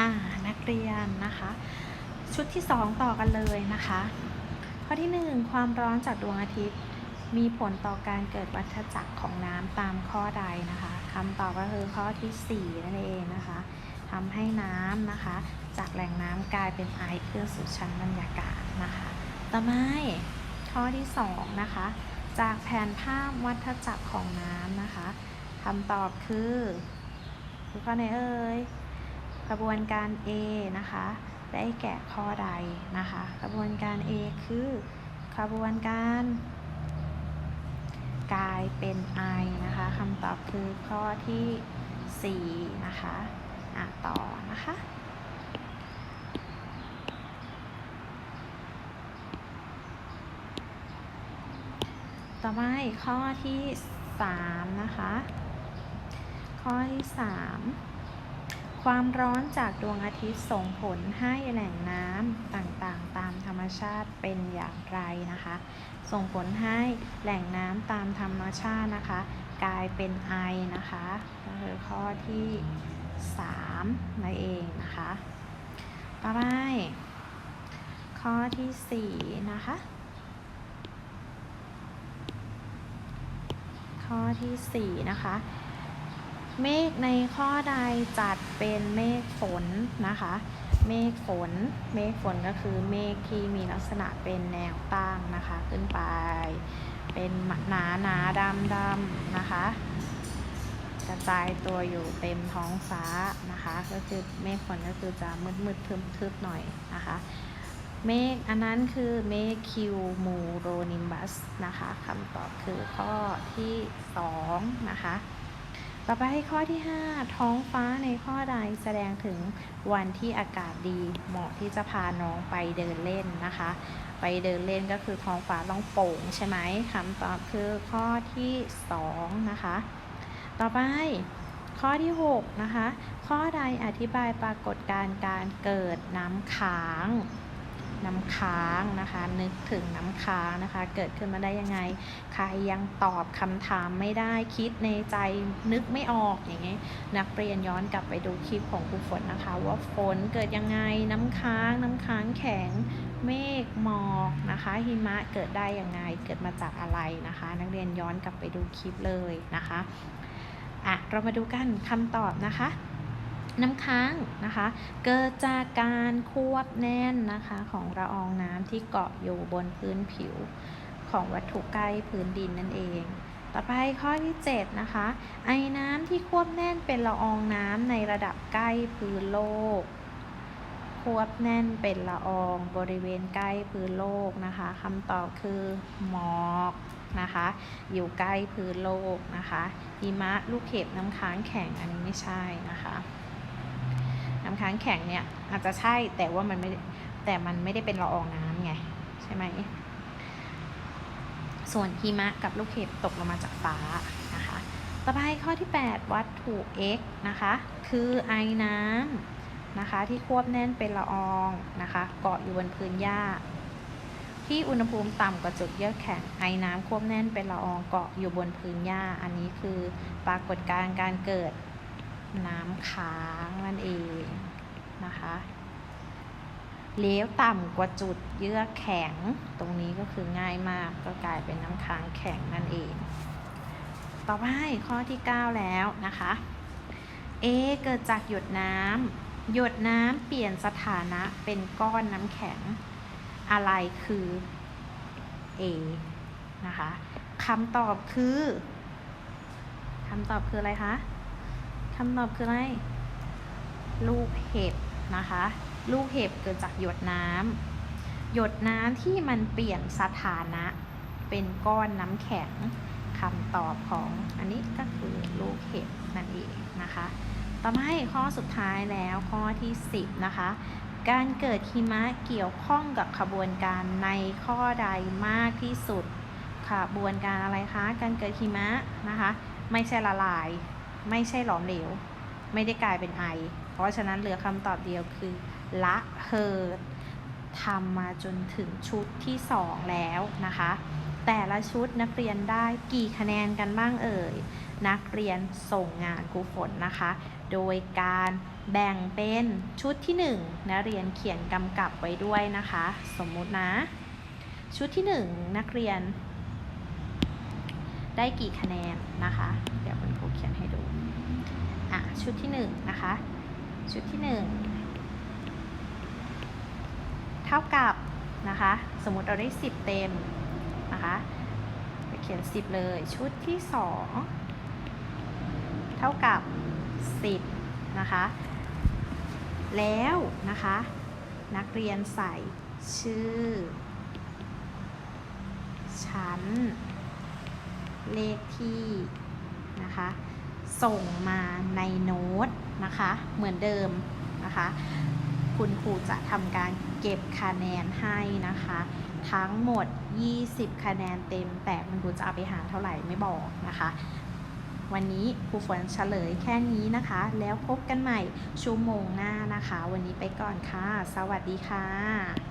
อ่านักเรียนนะคะ ชุดที่ 2 ต่อกันเลยนะคะ ข้อที่ 1 ความร้อนจากดวงอาทิตย์ มีผลต่อการเกิดวัฏจักรของน้ำตามข้อใดนะคะคำตอบก็คือข้อทีสี่4 นั่นเองนะคะทำให้น้ำนะคะ จากแหล่งน้ำกลายเป็นไอขึ้นสู่ชั้นบรรยากาศนะคะ ต่อมาข้อที่ 2 นะคะ จากแผนภาพวัฏจักรของน้ำนะคะคำตอบคือคือข้อไหนเอ่ย กระบวนการ A นะคะ ได้แก่ข้อใดนะคะ กระบวนการ A คือ กระบวนการกลายเป็น I นะคะคำตอบคือข้อที่ 4 นะคะอะต่อนะคะ ต่อไปข้อที่ 3 นะคะ ข้อที่ 3 ความร้อนจากดวงอาทิตย์ส่งผลให้แหล่งน้ำต่างๆ ตามธรรมชาติเป็นอย่างไรนะคะ ส่งผลให้แหล่งน้ำตามธรรมชาตินะคะ กลายเป็นไอนะคะก็คือข้อที่3นั่นเองนะคะ ต่อไป ข้อที่4นะคะ ข้อที่4นะคะ เมฆในข้อใดจัดเป็นเมฆฝนนะคะ เมฆฝน เมฆฝนก็คือเมฆที่มีลักษณะเป็นแนวตั้งนะคะขึ้นไป เป็นหนาหนาดำดำนะคะ กระจายตัวอยู่เต็มท้องฟ้านะคะ ก็คือเมฆฝนก็คือจะมืดมืดทึบทึบหน่อยนะคะเมฆอันนั้นคือเมฆคิวมูโรนิมบัสนะคะคำตอบคือข้อที่ 2 นะคะ ต่อไปข้อที่ 5 ท้องฟ้าในข้อใดแสดงถึงวันที่อากาศดีเหมาะที่จะพาน้องไปเดินเล่นนะคะ ไปเดินเล่นก็คือท้องฟ้าต้องโปร่งใช่ไหมคำตอบคือข้อที่ 2 นะคะ ต่อไปข้อที่ 6 นะคะ ข้อใดอธิบายปรากฏการณ์การเกิดน้ำค้าง น้ำค้างนะคะ นึกถึงน้ำค้างนะคะ เกิดขึ้นมาได้ยังไง ใครยังตอบคำถามไม่ได้คิดในใจนึกไม่ออกอย่างนี้นักเรียนย้อนกลับไปดูคลิปของครูฝนนะคะ ว่าฝนเกิดยังไงน้ำค้าง น้ำค้างแข็งเมฆหมอกนะคะหิมะเกิดได้ยังไงเกิดมาจากอะไรนะคะ นักเรียนย้อนกลับไปดูคลิปเลยนะคะอะเรามาดูกันคำตอบนะคะ น้ำค้างนะคะ เกิดจากการควบแน่นนะคะของละอองน้ำที่เกาะอยู่บนพื้นผิวของวัตถุใกล้พื้นดินนั่นเอง ต่อไปข้อที่ 7 นะคะ ไอ้น้ำที่ควบแน่นเป็นละอองน้ำในระดับใกล้พื้นโลก ควบแน่นเป็นละอองบริเวณใกล้พื้นโลกนะคะคำตอบคือหมอกนะคะ อยู่ใกล้พื้นโลกนะคะหิมะลูกเห็บน้ำค้างแข็งอันนี้ไม่ใช่นะคะ ค้างแข็งเนี่ยอาจจะใช่แต่ว่ามันไม่แต่มันไม่ได้เป็นละอองน้ำไงใช่ไหมส่วนหิมะกับลูกเห็บตกลงมาจากฟ้านะคะต่อไปข้อที่ 8 วัตถุ x นะคะคือไอน้ำนะคะที่ควบแน่นเป็นละอองนะคะเกาะอยู่บนพื้นหญ้า ที่อุณหภูมิต่ำกว่าจุดเยือกแข็งไอน้ำควบแน่นเป็นละอองเกาะอยู่บนพื้นหญ้า อันนี้คือปรากฏการณ์การเกิดน้ำค้างนั่นเอง นะคะเลี้ยวต่ำกว่าจุดเยื่อแข็ง ตรงนี้ก็คือง่ายมากก็กลายเป็นน้ำค้างแข็งนั่นเอง ต่อไปข้อที่ 9 แล้วนะคะ A เกิดจากหยดน้ำหยดน้ำเปลี่ยนสถานะเป็นก้อนน้ำแข็ง อะไรคือ A นะคะคำตอบคือคำตอบคืออะไรคะคำตอบคืออะไรลูกเห็บ นะคะ ลูกเห็บเกิดจากหยดน้ำหยดน้ำที่มันเปลี่ยนสถานะ เป็นก้อนน้ำแข็งคำตอบของอันนี้ก็คือลูกเห็บนั่นเองนะคะ ต่อมาข้อสุดท้ายแล้วข้อที่ 10 นะคะ การเกิดหิมะเกี่ยวข้องกับขบวนการในข้อใดมากที่สุดขบวนการอะไรคะ การเกิดหิมะนะคะ ไม่ใช่ละลาย ไม่ใช่หลอมเหลว ไม่ได้กลายเป็นไอ ราะฉะนั้นเหลือคำตอบเดียวคือ ละเหดทำมาจนถึงชุดที่ 2 แล้วนะคะ แต่ละชุดนักเรียนได้กี่คะแนนกันบ้างเอ่ย นักเรียนส่งงานครูฝนนะคะ โดยการแบ่งเป็นชุดที่1นักเรียนเขียนกำกับไว้ด้วยนะคะ สมมุตินะ ชุดที่1นักเรียน ได้กี่คะแนนนะคะ เดี๋ยวคุณครูเขียนให้ดู อะ ชุดที่1นะคะ ชุดที่ 1 เท่ากับนะคะ สมมติเราได้ 10 เต็มนะคะไปเขียน 10 เลย ชุดที่ 2 เท่ากับ 10 นะคะ แล้วนะคะ นักเรียนใส่ชื่อ ชั้น เลขที่นะคะ ส่งมาในโน้ตนะคะ เหมือนเดิมนะคะ คุณครูจะทำการเก็บคะแนนให้นะคะ ทั้งหมด 20 คะแนนเต็ม แต่คุณครูจะเอาไปหารเท่าไหร่ไม่บอกนะคะ วันนี้ครูฝนเฉลยแค่นี้นะคะ แล้วพบกันใหม่ชั่วโมงหน้านะคะ วันนี้ไปก่อนค่ะ สวัสดีค่ะ